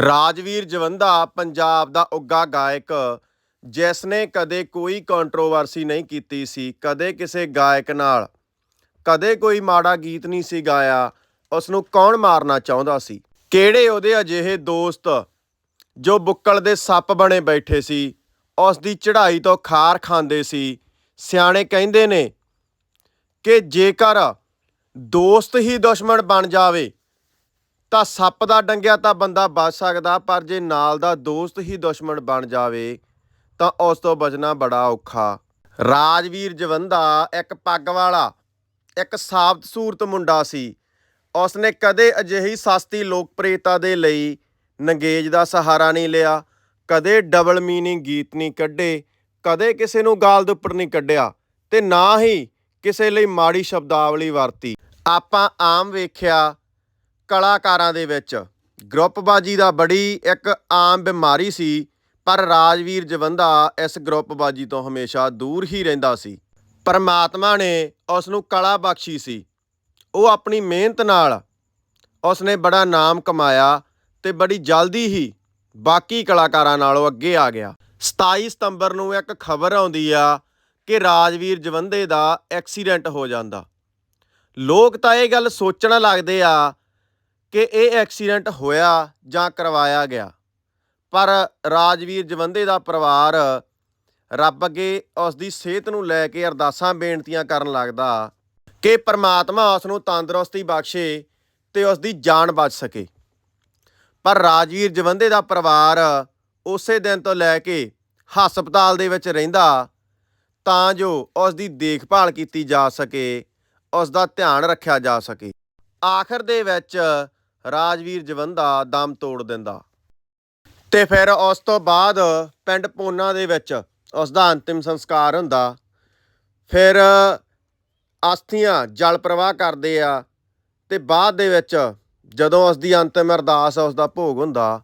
ਰਾਜਵੀਰ ਜਵੰਦਾ, ਪੰਜਾਬ ਦਾ ਉੱਗਾ ਗਾਇਕ ਜਿਸ ਨੇ ਕਦੇ ਕੋਈ ਕੰਟਰੋਵਰਸੀ ਨਹੀਂ ਕੀਤੀ ਸੀ, ਕਦੇ ਕਿਸੇ ਗਾਇਕ ਨਾਲ। ਕਦੇ ਕੋਈ ਮਾੜਾ ਗੀਤ ਨਹੀਂ ਸੀ ਗਾਇਆ ਉਸ ਨੂੰ ਕੌਣ ਮਾਰਨਾ ਚਾਹੁੰਦਾ ਸੀ? ਕਿਹੜੇ ਉਹਦੇ ਅਜਿਹੇ ਦੋਸਤ ਜੋ ਬੁੱਕਲ ਦੇ ਸੱਪ ਬਣੇ ਬੈਠੇ ਸੀ ਉਸ ਦੀ ਚੜ੍ਹਾਈ ਤੋਂ ਖਾਰ ਖਾਂਦੇ ਸੀ? ਸਿਆਣੇ ਕਹਿੰਦੇ ਨੇ ਕਿ ਜੇਕਰ ਦੋਸਤ ਹੀ ਦੁਸ਼ਮਣ ਬਣ ਜਾਵੇ ਤਾਂ ਸੱਪ ਦਾ ਡੰਗਿਆ ਤਾਂ ਬੰਦਾ ਬਚ ਸਕਦਾ, ਪਰ ਜੇ ਨਾਲ ਦਾ ਦੋਸਤ ਹੀ ਦੁਸ਼ਮਣ ਬਣ ਜਾਵੇ, ਤਾਂ ਉਸ ਤੋਂ ਬਚਣਾ ਬੜਾ ਔਖਾ। ਰਾਜਵੀਰ ਜਵੰਦਾ ਇੱਕ ਪੱਗ ਵਾਲਾ, ਇੱਕ ਸਾਬਤ ਸੂਰਤ ਮੁੰਡਾ ਸੀ। ਉਸਨੇ ਕਦੇ ਅਜਿਹੀ ਸਸਤੀ ਲੋਕਪ੍ਰਿਯਤਾ ਦੇ ਲਈ ਨੰਗੇਜ ਦਾ ਸਹਾਰਾ ਨਹੀਂ ਲਿਆ, ਕਦੇ ਡਬਲ ਮੀਨਿੰਗ ਗੀਤ ਨਹੀਂ ਕੱਢੇ, ਕਦੇ ਕਿਸੇ ਨੂੰ ਗਾਲ ਦੇ ਉੱਪਰ ਨਹੀਂ ਕੱਢਿਆ, ਤੇ ਨਾ ਹੀ ਕਿਸੇ ਲਈ ਮਾੜੀ ਸ਼ਬਦਾਵਲੀ ਵਰਤੀ। ਆਪਾਂ ਆਮ ਵੇਖਿਆ ਕਲਾਕਾਰਾਂ ਦੇ ਵਿੱਚ। ਗਰੁੱਪਬਾਜੀ ਦਾ ਬੜੀ ਇੱਕ ਆਮ ਬਿਮਾਰੀ ਸੀ, ਪਰ ਰਾਜਵੀਰ ਜਵੰਦਾ ਇਸ ਗਰੁੱਪਬਾਜੀ ਤੋਂ ਹਮੇਸ਼ਾ ਦੂਰ ਹੀ ਰਹਿੰਦਾ ਸੀ। ਪਰਮਾਤਮਾ ਨੇ ਉਸ ਨੂੰ ਕਲਾ ਬਖਸ਼ੀ ਸੀ। ਉਹ ਆਪਣੀ ਮਿਹਨਤ ਨਾਲ ਉਸ ਨੇ ਬੜਾ ਨਾਮ ਕਮਾਇਆ ਤੇ ਬੜੀ ਜਲਦੀ ਹੀ ਬਾਕੀ ਕਲਾਕਾਰਾਂ ਨਾਲੋਂ ਅੱਗੇ ਆ ਗਿਆ। 27 ਸਤੰਬਰ ਨੂੰ ਇੱਕ ਖਬਰ ਆਉਂਦੀ ਆ ਕਿ ਰਾਜਵੀਰ ਜਵੰਦੇ ਦਾ ਐਕਸੀਡੈਂਟ ਹੋ ਜਾਂਦਾ। ਲੋਕ ਤਾਂ ਇਹ ਗੱਲ ਸੋਚਣ ਲੱਗਦੇ ਆ ਕਿ ਇਹ ਐਕਸੀਡੈਂਟ ਹੋਇਆ ਜਾਂ ਕਰਵਾਇਆ ਗਿਆ। ਪਰ ਰਾਜਵੀਰ ਜਵੰਦੇ ਦਾ ਪਰਿਵਾਰ ਰੱਬ ਅੱਗੇ ਉਸ ਦੀ ਸਿਹਤ ਨੂੰ ਲੈ ਕੇ ਅਰਦਾਸਾਂ ਬੇਨਤੀਆਂ ਕਰਨ ਲੱਗਦਾ ਕਿ ਪਰਮਾਤਮਾ ਉਸ ਨੂੰ ਤੰਦਰੁਸਤੀ ਬਖਸ਼ੇ ਤੇ ਉਸ ਦੀ ਜਾਨ ਬਚ ਸਕੇ। ਪਰ ਰਾਜਵੀਰ ਜਵੰਦੇ ਦਾ ਪਰਿਵਾਰ ਉਸੇ ਦਿਨ ਤੋਂ ਲੈ ਕੇ ਹਸਪਤਾਲ ਦੇ ਵਿੱਚ ਰਹਿੰਦਾ, ਤਾਂ ਜੋ ਉਸ ਦੀ ਦੇਖਭਾਲ ਕੀਤੀ ਜਾ ਸਕੇ ਉਸ ਦਾ ਧਿਆਨ ਰੱਖਿਆ ਜਾ ਸਕੇ। ਆਖਰ ਦੇ ਵਿੱਚ ਰਾਜਵੀਰ ਜਵੰਦਾ ਦਮ ਤੋੜ ਦਿੰਦਾ। ਤੇ ਫਿਰ ਉਸ ਤੋਂ ਬਾਅਦ ਪਿੰਡ ਪੋਨਾ ਦੇ ਵਿੱਚ ਉਸ ਦਾ ਅੰਤਿਮ ਸੰਸਕਾਰ ਹੁੰਦਾ। ਫਿਰ ਅਸਥੀਆਂ ਜਲ ਪ੍ਰਵਾਹ ਕਰਦੇ ਆ ਤੇ ਬਾਅਦ ਦੇ ਵਿੱਚ ਜਦੋਂ ਉਸ ਦੀ ਅੰਤਿਮ ਅਰਦਾਸ ਉਸ ਦਾ ਭੋਗ ਹੁੰਦਾ,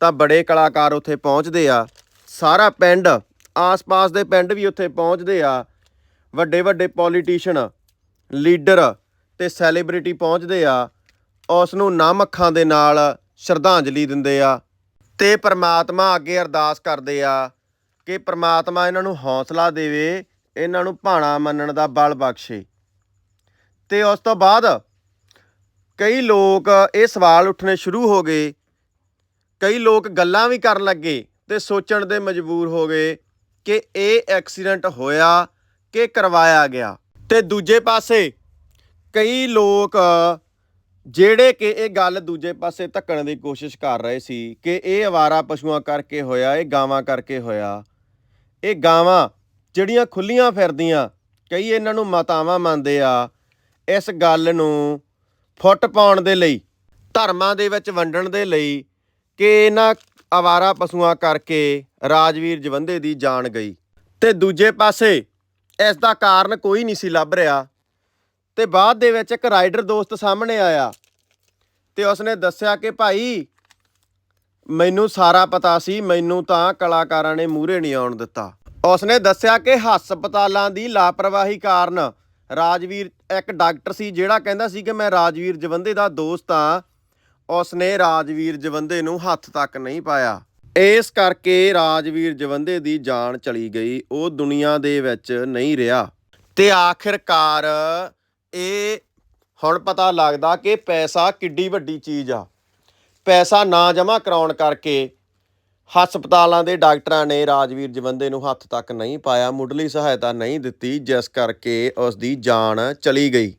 ਤਾਂ ਬੜੇ ਕਲਾਕਾਰ ਉੱਥੇ ਪਹੁੰਚਦੇ ਆ। ਸਾਰਾ ਪਿੰਡ, ਆਸ-ਪਾਸ ਦੇ ਪਿੰਡ ਵੀ ਉੱਥੇ ਪਹੁੰਚਦੇ ਆ। ਵੱਡੇ ਵੱਡੇ ਪੋਲੀਟੀਸ਼ੀਅਨ ਲੀਡਰ ਤੇ ਸੈਲੀਬ੍ਰਿਟੀ ਪਹੁੰਚਦੇ ਆ। ਉਸ ਨੂੰ ਨਮ ਅੱਖਾਂ ਦੇ ਨਾਲ ਸ਼ਰਧਾਂਜਲੀ ਦਿੰਦੇ ਆ ਤੇ ਪ੍ਰਮਾਤਮਾ ਅੱਗੇ ਅਰਦਾਸ ਕਰਦੇ ਆ ਕਿ ਪ੍ਰਮਾਤਮਾ ਇਹਨਾਂ ਨੂੰ ਹੌਸਲਾ ਦੇਵੇ, ਇਹਨਾਂ ਨੂੰ ਭਾਣਾ ਮੰਨਣ ਦਾ ਬਲ ਬਖਸ਼ੇ। ਤੇ ਉਸ ਤੋਂ ਬਾਅਦ ਕਈ ਲੋਕ ਇਹ ਸਵਾਲ ਉੱਠਣੇ ਸ਼ੁਰੂ ਹੋ ਗਏ। ਕਈ ਲੋਕ ਗੱਲਾਂ ਵੀ ਕਰਨ ਲੱਗੇ ਤੇ ਸੋਚਣ ਦੇ ਮਜਬੂਰ ਹੋ ਗਏ ਕਿ ਇਹ ਐਕਸੀਡੈਂਟ ਹੋਇਆ ਕਿ ਕਰਵਾਇਆ ਗਿਆ। ਤੇ ਦੂਜੇ ਪਾਸੇ ਕਈ ਲੋਕ ਜਿਹੜੇ ਕਿ ਇਹ ਗੱਲ ਦੂਜੇ ਪਾਸੇ ਧੱਕਣ ਦੀ ਕੋਸ਼ਿਸ਼ ਕਰ ਰਹੇ ਸੀ ਕਿ ਇਹ ਅਵਾਰਾ ਪਸ਼ੂਆਂ ਕਰਕੇ ਹੋਇਆ, ਇਹ ਗਾਵਾਂ ਕਰਕੇ ਹੋਇਆ। ਇਹ ਗਾਵਾਂ ਜਿਹੜੀਆਂ ਖੁੱਲੀਆਂ ਫਿਰਦੀਆਂ, ਕਈ ਇਹਨਾਂ ਨੂੰ ਮਾਤਾਵਾਂ ਮੰਨਦੇ ਆ, ਇਸ ਗੱਲ ਨੂੰ ਫੁੱਟ ਪਾਉਣ ਦੇ ਲਈ, ਧਰਮਾਂ ਦੇ ਵਿੱਚ ਵੰਡਣ ਦੇ ਲਈ ਕਿ ਇਹਨਾਂ ਅਵਾਰਾ ਪਸ਼ੂਆਂ ਕਰਕੇ ਰਾਜਵੀਰ ਜਵੰਦੇ ਦੀ ਜਾਨ ਗਈ। ਤੇ ਦੂਜੇ ਪਾਸੇ ਇਸ ਦਾ ਕਾਰਨ ਕੋਈ ਨਹੀਂ ਸੀ ਲੱਭ ਰਿਹਾ। ਤੇ ਬਾਅਦ ਦੇ ਵਿੱਚ ਇੱਕ ਰਾਈਡਰ ਦੋਸਤ ਸਾਹਮਣੇ ਆਇਆ ਤੇ ਉਸਨੇ ਦੱਸਿਆ ਕਿ ਭਾਈ, ਮੈਨੂੰ ਸਾਰਾ ਪਤਾ ਸੀ, ਮੈਨੂੰ ਤਾਂ ਕਲਾਕਾਰਾਂ ਨੇ ਮੂਹਰੇ ਨਹੀਂ ਆਉਣ ਦਿੱਤਾ। ਉਸਨੇ ਦੱਸਿਆ ਕਿ ਹਸਪਤਾਲਾਂ ਦੀ ਲਾਪਰਵਾਹੀ ਕਾਰਨ ਰਾਜਵੀਰ, ਇੱਕ ਡਾਕਟਰ ਸੀ ਜਿਹੜਾ ਕਹਿੰਦਾ ਸੀ ਕਿ ਮੈਂ ਰਾਜਵੀਰ ਜਵੰਦੇ ਦਾ ਦੋਸਤ ਆ ਉਸਨੇ ਰਾਜਵੀਰ ਜਵੰਦੇ ਨੂੰ ਹੱਥ ਤੱਕ ਨਹੀਂ ਪਾਇਆ। ਇਸ ਕਰਕੇ ਰਾਜਵੀਰ ਜਵੰਦੇ ਦੀ ਜਾਨ ਚਲੀ ਗਈ, ਉਹ ਦੁਨੀਆ ਦੇ ਵਿੱਚ ਨਹੀਂ ਰਿਹਾ। ਤੇ ਆਖਿਰਕਾਰ ਇਹ ਹੁਣ ਪਤਾ ਲੱਗਦਾ ਕਿ ਪੈਸਾ ਕਿੱਡੀ ਵੱਡੀ ਚੀਜ਼ ਆ। ਪੈਸਾ ਨਾ ਜਮ੍ਹਾਂ ਕਰਾਉਣ ਕਰਕੇ ਹਸਪਤਾਲਾਂ ਦੇ ਡਾਕਟਰਾਂ ਨੇ ਰਾਜਵੀਰ ਜਵੰਦੇ ਨੂੰ ਹੱਥ ਤੱਕ ਨਹੀਂ ਪਾਇਆ, ਮੁੱਢਲੀ ਸਹਾਇਤਾ ਨਹੀਂ ਦਿੱਤੀ, ਜਿਸ ਕਰਕੇ ਉਸ ਦੀ ਜਾਨ ਚਲੀ ਗਈ।